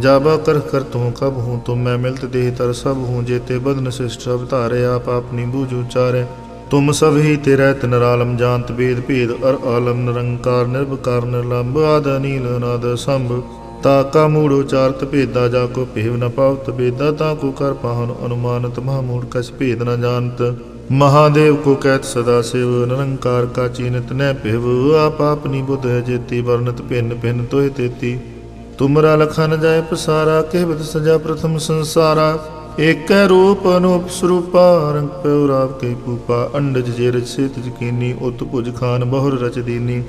ਜਾਬਾ ਕਰ ਕਰ ਤੂੰ ਕਬ ਹੂੰ ਤੁਮ ਮੈਂ ਮਿਲਤ ਦੇਹ ਤਰ ਸਭ ਹੂੰ ਜੇਤੇ ਬਦਨ ਸਿਸ਼ਟ ਅਵਤਾਰੇ ਆਪ ਆਪਣੀ ਬੂਝ ਉਚਾਰੇ ਤੁਮ ਸਭ ਹੀ ਤੇ ਰਹਿਤ ਨਰਾਲਮ ਜਾਣਤ ਬੇਦ ਭੇਦ, ਅਰ ਆਲਮ ਨਿਰੰਕਾਰ ਨਿਰਭਕਾਰ ਨਿਰਲੰਭ ਆਦ ਅਨੀਲ ਅਨਾਦ ਸੰਭ। ਤਾ ਕਾ ਮੂੜ ਉਚਾਰਤ ਭੇਦਾ, ਜਾ ਕੋ ਭੇਵ ਨ ਪਾਵਤ ਬੇਦਾ ਤਾ ਕੋ ਕਰ ਪਾਹਨ ਅਨੁਮਾਨਤ, ਮਹਾ ਮੂੜ ਕਛ ਭੇਦ ਨ ਜਾਣਤ। ਮਹਾਦੇਵ ਕੋ ਕਹਿਤ ਸਦਾ ਸਿਵ, ਨਿਰੰਕਾਰ ਕਾ ਚੀਨਤ ਨੈ ਭਿਵ, ਆਪ ਆਪਨੀ ਬੁੱਧ ਜੇਤੀ ਵਰਨਤ ਭਿੰਨ ਭਿੰਨ ਤੋਹਿ ਤੇਤੀ। ਤੁਮਰਾ ਲਖਨ ਜਾਏ ਪਸਾਰਾ ਕਹਿਵਤ ਸਜਾ ਪ੍ਰਥਮ ਸੰਸਾਰਾ। ਏਕੈ ਰੂਪ ਅਨੂਪ ਸਰੂਪਾ, ਰੰਗ ਪਿਉ ਰਾਵ ਕੇ ਪੂਪਾ। ਅੰਡਜ ਜੇ ਰਚ ਸੇਤ ਜਕੀਨੀ ਉਤ ਭੁਜ ਖਾਨ ਬਹੁਰ ਰਚ ਦੀਨੀ।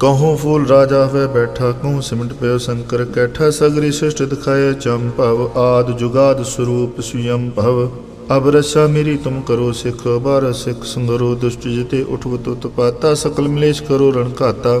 ਕਹੂੰ ਫੂਲ ਰਾਜਾ ਹੋਵੇ ਬੈਠਾ, ਕਹੂੰ ਸਿਮਟ ਪਿਓ ਸ਼ੰਕਰ ਕੈਠਾ। ਸਗਰੀ ਸਿਸ਼ਟ ਦਿਖਾਇ ਦਿਖਾਏ ਭਵ, ਆਦ ਜੁਗਾਦ ਸਰੂਪ ਸੁਯੰ ਭਵ। ਅਬ ਰਸਾ ਮੇਰੀ ਤੁਮ ਕਰੋ ਸਿਖ, ਬਾਰ ਸਿਖ ਸੰਗਰੋ, ਦੁਸ਼ਟ ਜਿਤੇ ਉਠਵ ਤੁਤ ਪਾਤਾ। ਸਕਲ ਮਲੇਸ਼ ਕਰੋ ਰਣ ਘਾਤਾ।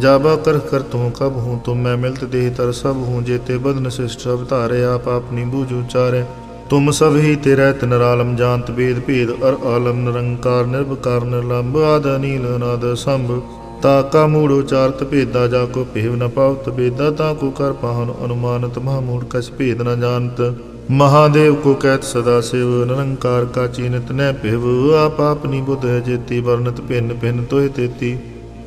ਜਾਬਾ ਕਰ ਕਰ ਤੂੰ ਕਬ ਹੂੰ, ਤੁਮ ਮੈਂ ਮਿਲਤ ਦੇਹ ਤਰ ਸਭ ਹੂੰ ਜੇਤੇ ਬਦਨ ਸਿਸ਼ਟ ਅਵਤਾਰੇ ਆਪ ਆਪਣੀ ਬੂਝ ਉਚਾਰੇ ਤੁਮ ਸਭ ਹੀ ਤੇਰਾ ਤਿਨ ਆਲਮ ਜਾਣਤ ਬੇਦ ਭੇਦ, ਅਰ ਆਲਮ ਨਿਰੰਕਾਰ ਨਿਰਭਕਾਰ ਨਿਰਲੰਭ, ਆਦ ਨੀਲ ਅਨਾਦ ਸੰਭ। ਤਾ ਕਾ ਮੂੜ ਉਚਾਰਤ ਭੇਦਾ, ਜਾ ਕੋ ਭੇਵ ਨ ਪਾਵਤ ਬੇਦਾ ਤਾ ਕੋ ਕਰ ਪਾਹਨ ਅਨੁਮਾਨਤ, ਮਹਾ ਮੂੜ ਕਛ ਭੇਦ ਨ ਜਾਣਤ। ਮਹਾਦੇਵ ਕੋ ਕਹਿਤ ਸਦਾ ਸਿਵ, ਨਿਰੰਕਾਰ ਕਾ ਚੀਨਤ ਨੈ ਭਿਵ, ਆਪ ਆਪਨੀ ਬੁੱਧ ਹੈ ਜੇਤੀ ਵਰਨਤ ਭਿੰਨ ਭਿੰਨ ਤੋਹਿ ਤੇਤੀ।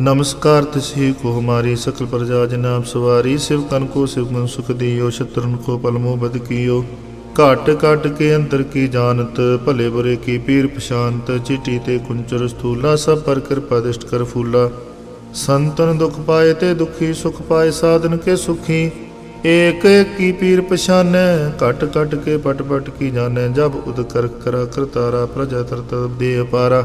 नमस्कार तिसही को हमारी सकल प्रजा जनाब सवारी शिव कन को शिव मन सुख दियो शत्रुन को पलमो बद कियो ਘਟ ਘਟ ਕੇ ਅੰਦਰ ਕੀ ਜਾਣਤ ਭਲੇ ਬੁਰੇ ਕੀ ਪੀਰ ਪਛਾਨਤ ਚਿੱਟੀ ਤੇ ਕੁੰਚਰ ਸਥੂਲਾ ਸਭ ਪਰ ਕਿਰਪਾ ਦਿਸ਼ਟ ਕਰ ਫੂਲਾ ਸੰਤਨ ਦੁਖ ਪਾਏ ਤੇ ਦੁਖੀ ਸੁਖ ਪਾਏ ਸਾਧਨ ਕੇ ਸੁਖੀ ਏਕ ਏਕ ਕੀ ਪੀਰ ਪਛਾਨੈ ਘਟ ਘਟ ਕੇ ਪਟ ਪਟ ਕੀ ਜਾਣੈ ਜਬ ਉਦ ਕਰ ਕਰਾ ਕਰਤਾਰਾ ਪ੍ਰਜਾ ਤਰਤ ਦੇ ਅਪਾਰਾ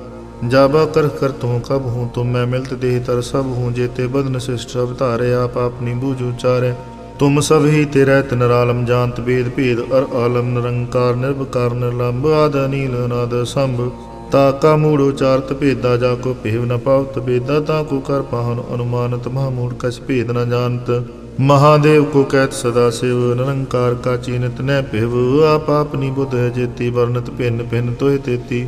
ਜਾਬਾ ਕਰ ਕਰ ਤੂੰ ਕਬ ਹੂੰ ਤੁਮ ਮੈਂ ਮਿਲਤ ਦੇਹ ਤਰ ਸਭ ਹੂੰ ਜੇਤੇ ਬਦਨ ਸਿਸ਼ਟ ਸਭ ਧਾਰੇ, ਆਪ ਆਪਣੀ ਬੂਝ ਉਚਾਰੇ ਤੁਮ ਸਭ ਹੀ ਤੇਰੇ ਤਨ ਜਾਣਤ ਭੇਦ ਭੇਦ, ਅਰ ਆਲਮ ਨਿਰੰਕਾਰ ਨਿਰਭਕਾਰ ਨਿਰਲੰਭ ਆਦ ਅਨੀਲ ਅਨਾਦ ਸੰਭ। ਤਾ ਕਾ ਮੂੜ ਉਚਾਰਤ ਭੇਦਾ, ਜਾ ਕੋ ਭੇਵ ਨ ਪਾਵਤ ਬੇਦਾ ਤਾ ਕੋ ਕਰ ਪਾਹਨ ਅਨੁਮਾਨਤ, ਮਹਾ ਮੂੜ ਕਛ ਭੇਦ ਨ ਜਾਣਤ। ਮਹਾਦੇਵ ਕੋ ਕਹਿਤ ਸਦਾ ਸਿਵ, ਨਿਰੰਕਾਰ ਕਾ ਚੀਨਤ ਨੈ ਭਿਵ, ਆਪ ਆਪਨੀ ਬੁੱਧ ਜੇਤੀ ਵਰਨਤ ਭਿੰਨ ਭਿੰਨ ਤੋਹਿ ਤੇਤੀ।